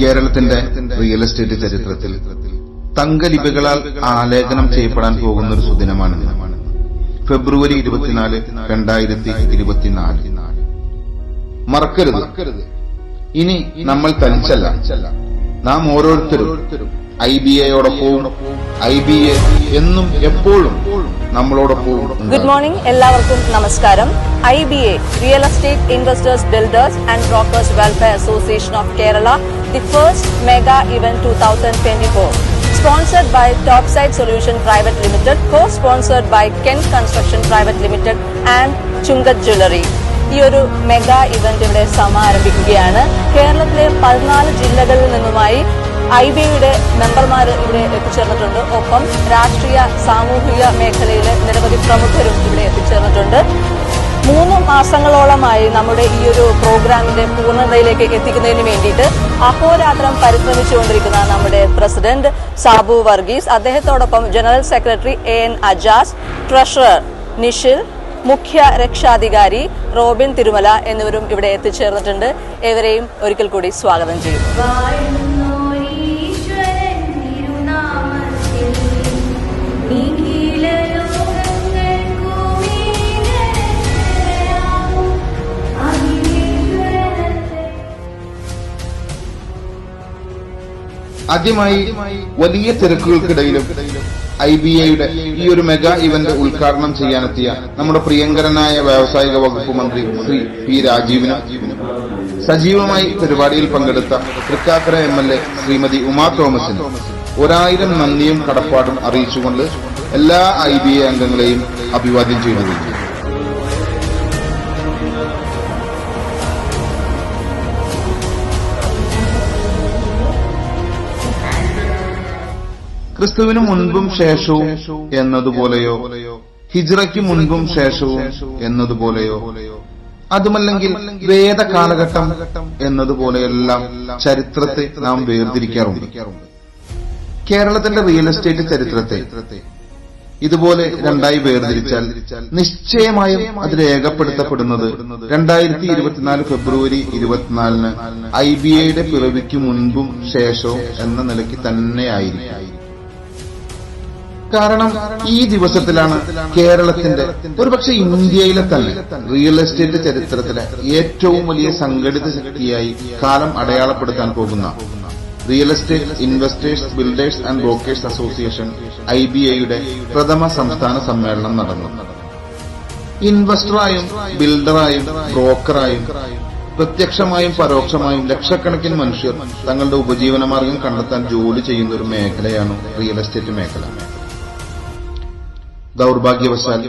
കേരളത്തിന്റെ real estate ചരിത്രത്തിൽ തങ്കലിപികളാൽ ആലേഖനം ചെയ്യപ്പെടാൻ പോകുന്ന ഒരു സുദിനമാണ് ഫെബ്രുവരി ഇരുപത്തിനാല് രണ്ടായിരത്തി ഇരുപത്തിനാല്. മറക്കരുത്. ഇനി നമ്മൾ തനിച്ചല്ല. നാം ഓരോരുത്തരും ഐ ബി എയോടൊപ്പവും ഐ ബി എ എന്നും എപ്പോഴും നമ്മളോടൊപ്പം ഗുഡ് മോർണിംഗ് എല്ലാവർക്കും നമസ്കാരം. I B A real estate investors builders and brokers welfare association of Kerala the first mega event two thousand twenty four sponsored by top side solution private limited co sponsored by Ken construction private limited and Chunkath jewellery ഈ ഒരു mega event ഇവിടെ സമാരംഭിക്കുകയാണ്. കേരളത്തിലെ പതിനാല് ജില്ലകളിൽ നിന്നുമായി I B ഐയുടെ മെമ്പർമാർ ഇവിടെ എത്തിച്ചേർന്നിട്ടുണ്ട്. ഒപ്പം രാഷ്ട്രീയ സാമൂഹിക മേഖലയിലെ നിരവധി പ്രമുഖരും ഇവിടെ എത്തിച്ചേർന്നിട്ടുണ്ട്. മൂന്ന് മാസങ്ങളോളമായി നമ്മുടെ ഈ ഒരു പ്രോഗ്രാമിന്റെ പൂർണതയിലേക്ക് എത്തിക്കുന്നതിന് വേണ്ടിയിട്ട് അഹോരാത്രം പരിശ്രമിച്ചുകൊണ്ടിരിക്കുന്ന നമ്മുടെ പ്രസിഡന്റ് സാബു വർഗീസ് അദ്ദേഹത്തോടൊപ്പം general secretary A N Ajas treasurer Nishil മുഖ്യ രക്ഷാധികാരി റോബിൻ തിരുമല എന്നിവരും ഇവിടെ എത്തിച്ചേർന്നിട്ടുണ്ട്. ഏവരെയും ഒരിക്കൽ കൂടി സ്വാഗതം ചെയ്യും ആദ്യമായി വലിയ തിരക്കുകൾക്കിടയിലും ഐ ബി എയുടെ ഈ ഒരു മെഗാ ഇവന്റ് ഉദ്ഘാടനം ചെയ്യാനെത്തിയ നമ്മുടെ പ്രിയങ്കരനായ വ്യാവസായിക വകുപ്പ് മന്ത്രി ശ്രീ പി രാജീവിന് സജീവമായി പരിപാടിയിൽ പങ്കെടുത്ത Thrikkakara M L A Shrimati Uma തോമസിന് ഒരായിരം നന്ദിയും കടപ്പാടും അറിയിച്ചുകൊണ്ട് എല്ലാ ഐ ബി എ അംഗങ്ങളെയും അഭിവാദ്യം ചെയ്യുന്നു. ക്രിസ്തുവിന് മുൻപും ശേഷവും എന്നതുപോലെയോ? ഹിജ്റയ്ക്ക് മുൻപും ശേഷവും എന്നതുപോലെയോ? അതുമല്ലെങ്കിൽ വേദ കാലഘട്ടം എന്നതുപോലെയെല്ലാം ചരിത്രത്തെ നാം വേർതിരിക്കാറുണ്ട്. കേരളത്തിന്റെ റിയൽ എസ്റ്റേറ്റ് ചരിത്രത്തെ ഇതുപോലെ രണ്ടായി വേർതിരിച്ചാൽ നിശ്ചയമായും അത് രേഖപ്പെടുത്തപ്പെടുന്നത് രണ്ടായിരത്തി ഇരുപത്തിനാല് ഫെബ്രുവരി ഇരുപത്തിനാലിന് ഐ ബി ഐയുടെ പിറവിക്ക് മുൻപും ശേഷവും എന്ന നിലയ്ക്ക് തന്നെയായിരിക്കും കാരണം ഈ ദിവസത്തിലാണ് കേരളത്തിന്റെ ഒരുപക്ഷെ ഇന്ത്യയിലെ തന്നെ റിയൽ എസ്റ്റേറ്റ് ചരിത്രത്തിലെ ഏറ്റവും വലിയ സംഘടിത ശക്തിയായി കാലം അടയാളപ്പെടുത്താൻ പോകുന്ന real estate investors builders and brokers association I B ഐയുടെ പ്രഥമ സംസ്ഥാന സമ്മേളനം നടന്നു. ഇൻവെസ്റ്ററായും ബിൽഡറായും ബ്രോക്കറായും പ്രത്യക്ഷമായും പരോക്ഷമായും ലക്ഷക്കണക്കിന് മനുഷ്യർ തങ്ങളുടെ ഉപജീവനമാർഗം കണ്ടെത്താൻ ജോലി ചെയ്യുന്ന ഒരു മേഖലയാണ് റിയൽ എസ്റ്റേറ്റ് മേഖല. ദൗർഭാഗ്യവശാൽ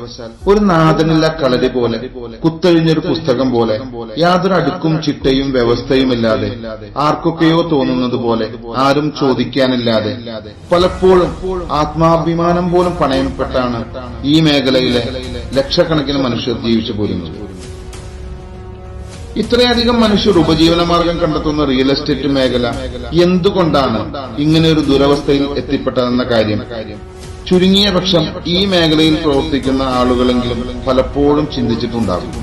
ഒരു നാഥനില്ല കളരി പോലെ കുത്തഴിഞ്ഞൊരു പുസ്തകം പോലെ യാതൊരു അടുക്കും ചിട്ടയും വ്യവസ്ഥയുമില്ലാതെ ആർക്കൊക്കെയോ തോന്നുന്നത് പോലെ ആരും ചോദിക്കാനില്ലാതെ പലപ്പോഴും ആത്മാഭിമാനം പോലും പണയപ്പെട്ടാണ് ഈ മേഖലയിലെ ലക്ഷക്കണക്കിന് മനുഷ്യർ ജീവിച്ചു പോരുന്നത്. ഇത്രയധികം മനുഷ്യർ ഉപജീവനമാർഗം കണ്ടെത്തുന്ന റിയൽ എസ്റ്റേറ്റ് മേഖല എന്തുകൊണ്ടാണ് ഇങ്ങനെ ഒരു ദുരവസ്ഥയിൽ എത്തിപ്പെട്ടതെന്ന കാര്യം ചുരുങ്ങിയ പക്ഷം ഈ മേഖലയിൽ പ്രവർത്തിക്കുന്ന ആളുകളെങ്കിലും പലപ്പോഴും ചിന്തിച്ചിട്ടുണ്ടാകും.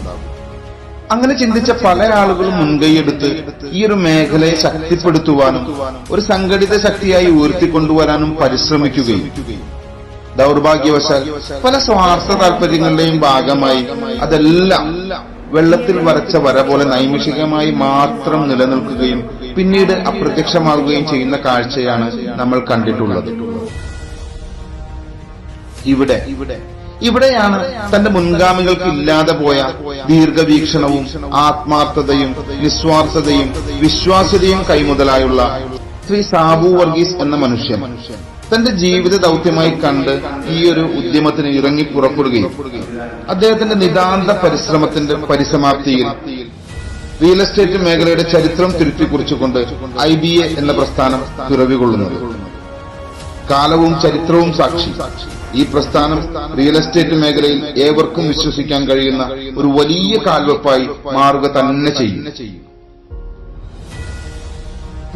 അങ്ങനെ ചിന്തിച്ച പല ആളുകളും മുൻകൈയെടുത്ത് ഈ ഒരു മേഖലയെ ശക്തിപ്പെടുത്തുവാനും ഒരു സംഘടിത ശക്തിയായി ഉയർത്തിക്കൊണ്ടുവരാനും പരിശ്രമിക്കുകയും. ദൗർഭാഗ്യവശാൽ പല സ്വാർത്ഥ താല്പര്യങ്ങളുടെയും ഭാഗമായി അതെല്ലാം വെള്ളത്തിൽ വരച്ച വര പോലെ നൈമിഷികമായി മാത്രം നിലനിൽക്കുകയും പിന്നീട് അപ്രത്യക്ഷമാവുകയും ചെയ്യുന്ന കാഴ്ചയാണ് നമ്മൾ കണ്ടിട്ടുള്ളത്. ഇവിടെ. ഇവിടെ ഇവിടെയാണ് തന്റെ മുൻഗാമികൾക്ക് ഇല്ലാതെ പോയ ദീർഘവീക്ഷണവും ആത്മാർത്ഥതയും നിസ്വാർത്ഥതയും വിശ്വാസ്യതയും കൈമുതലായുള്ള ശ്രീ സാബു വർഗീസ് എന്ന മനുഷ്യൻ. തന്റെ ജീവിത ദൗത്യമായി കണ്ട് ഈ ഒരു ഉദ്യമത്തിന് ഇറങ്ങി പുറപ്പെടുകയും അദ്ദേഹത്തിന്റെ നിതാന്ത പരിശ്രമത്തിന്റെ പരിസമാപ്തിയിൽ റിയൽ എസ്റ്റേറ്റ് മേഖലയുടെ ചരിത്രം തിരുത്തിക്കുറിച്ചുകൊണ്ട് ഐ ബി എ എന്ന പ്രസ്ഥാനം പിറവികൊള്ളുന്നത്. കാലവും ചരിത്രവും സാക്ഷി. ഈ പ്രസ്ഥാനം റിയൽ എസ്റ്റേറ്റ് മേഖലയിൽ ഏവർക്കും വിശ്വസിക്കാൻ കഴിയുന്ന ഒരു വലിയ കാൽവെപ്പായി മാറുക തന്നെ ചെയ്യും.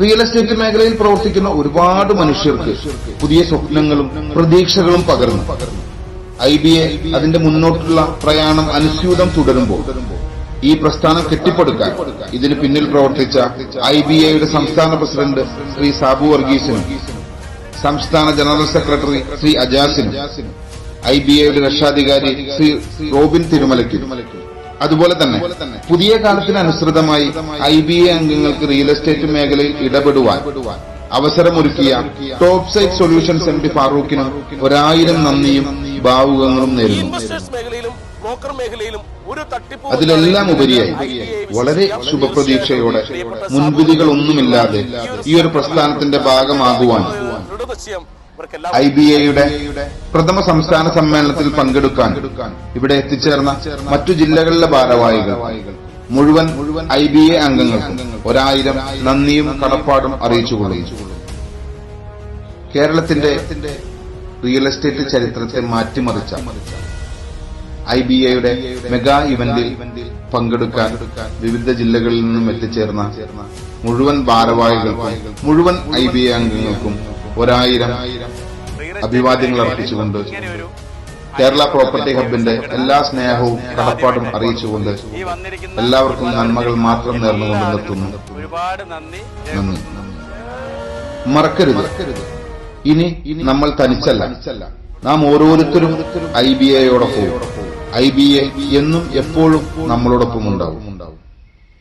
റിയൽ എസ്റ്റേറ്റ് മേഖലയിൽ പ്രവർത്തിക്കുന്ന ഒരുപാട് മനുഷ്യർക്ക് പുതിയ സ്വപ്നങ്ങളും പ്രതീക്ഷകളും പകർന്നു. ഐ ബി എ അതിന്റെ മുന്നോട്ടുള്ള പ്രയാണം അനുസ്യൂതം തുടരുമ്പോൾ ഈ പ്രസ്ഥാനം കെട്ടിപ്പടുക്കാൻ ഇതിന് പിന്നിൽ പ്രവർത്തിച്ച ഐ ബി എയുടെ സംസ്ഥാന പ്രസിഡന്റ് ശ്രീ സാബു വർഗീസിനും സംസ്ഥാന ജനറൽ സെക്രട്ടറി ശ്രീ അജാസിനും ഐ ബി എയുടെ രക്ഷാധികാരി ശ്രീ റോബിൻ തിരുമലയ്ക്കും. അതുപോലെ തന്നെ പുതിയ കാലത്തിനനുസൃതമായി ഐ ബി എ അംഗങ്ങൾക്ക് റിയൽ എസ്റ്റേറ്റ് മേഖലയിൽ ഇടപെടുവാൻ അവസരമൊരുക്കിയ top site solutions M D ഫാറൂഖിനും ഒരായിരം നന്ദിയും ഭാവുകങ്ങളും നേരുന്നു. മേഖലയിലും ബ്രോക്കർ മേഖലയിലും ഒരു തട്ടിപ്പ് അതിലെല്ലാം ഉപരിയായി വളരെ ശുഭപ്രതീക്ഷയോടെ മുൻവിധികളൊന്നുമില്ലാതെ ഈ ഒരു പ്രസ്ഥാനത്തിന്റെ ഭാഗമാകുവാൻ ഐ ബി എയുടെ പ്രഥമ സംസ്ഥാന സമ്മേളനത്തിൽ പങ്കെടുക്കാൻ ഇവിടെ എത്തിച്ചേർന്ന മറ്റു ജില്ലകളിലെ ഭാരവാഹികൾ മുഴുവൻ ഐ ബി എ അംഗങ്ങൾക്കും ഒരായിരം നന്ദിയും കടപ്പാടും അറിയിച്ചുകൊള്ളുന്നു കേരളത്തിന്റെ റിയൽ എസ്റ്റേറ്റ് ചരിത്രത്തെ മാറ്റിമറിച്ച ഐ ബി എയുടെ മെഗാ ഇവന്റിൽ പങ്കെടുക്കാൻ വിവിധ ജില്ലകളിൽ നിന്നും എത്തിച്ചേർന്ന മുഴുവൻ ഭാരവാഹികൾക്കും മുഴുവൻ ഐ ബി എ അംഗങ്ങൾക്കും ഒരായിരം അഭിവാദ്യങ്ങൾ അർപ്പിച്ചുകൊണ്ട് കേരള പ്രോപ്പർട്ടി ഹബിന്റെ എല്ലാ സ്നേഹവും കടപ്പാടും അറിയിച്ചുകൊണ്ട് എല്ലാവർക്കും നന്മകൾ മാത്രം നേർന്നുകൊണ്ട് നിർത്തുന്നു. നന്ദി. മറക്കരുത്. ഇനി നമ്മൾ തനിച്ചല്ല. നാം ഓരോരുത്തരും ഐ ബി എയോടൊപ്പവും ഐ ബി എ എന്നും എപ്പോഴും നമ്മളോടൊപ്പം ഉണ്ടാവും.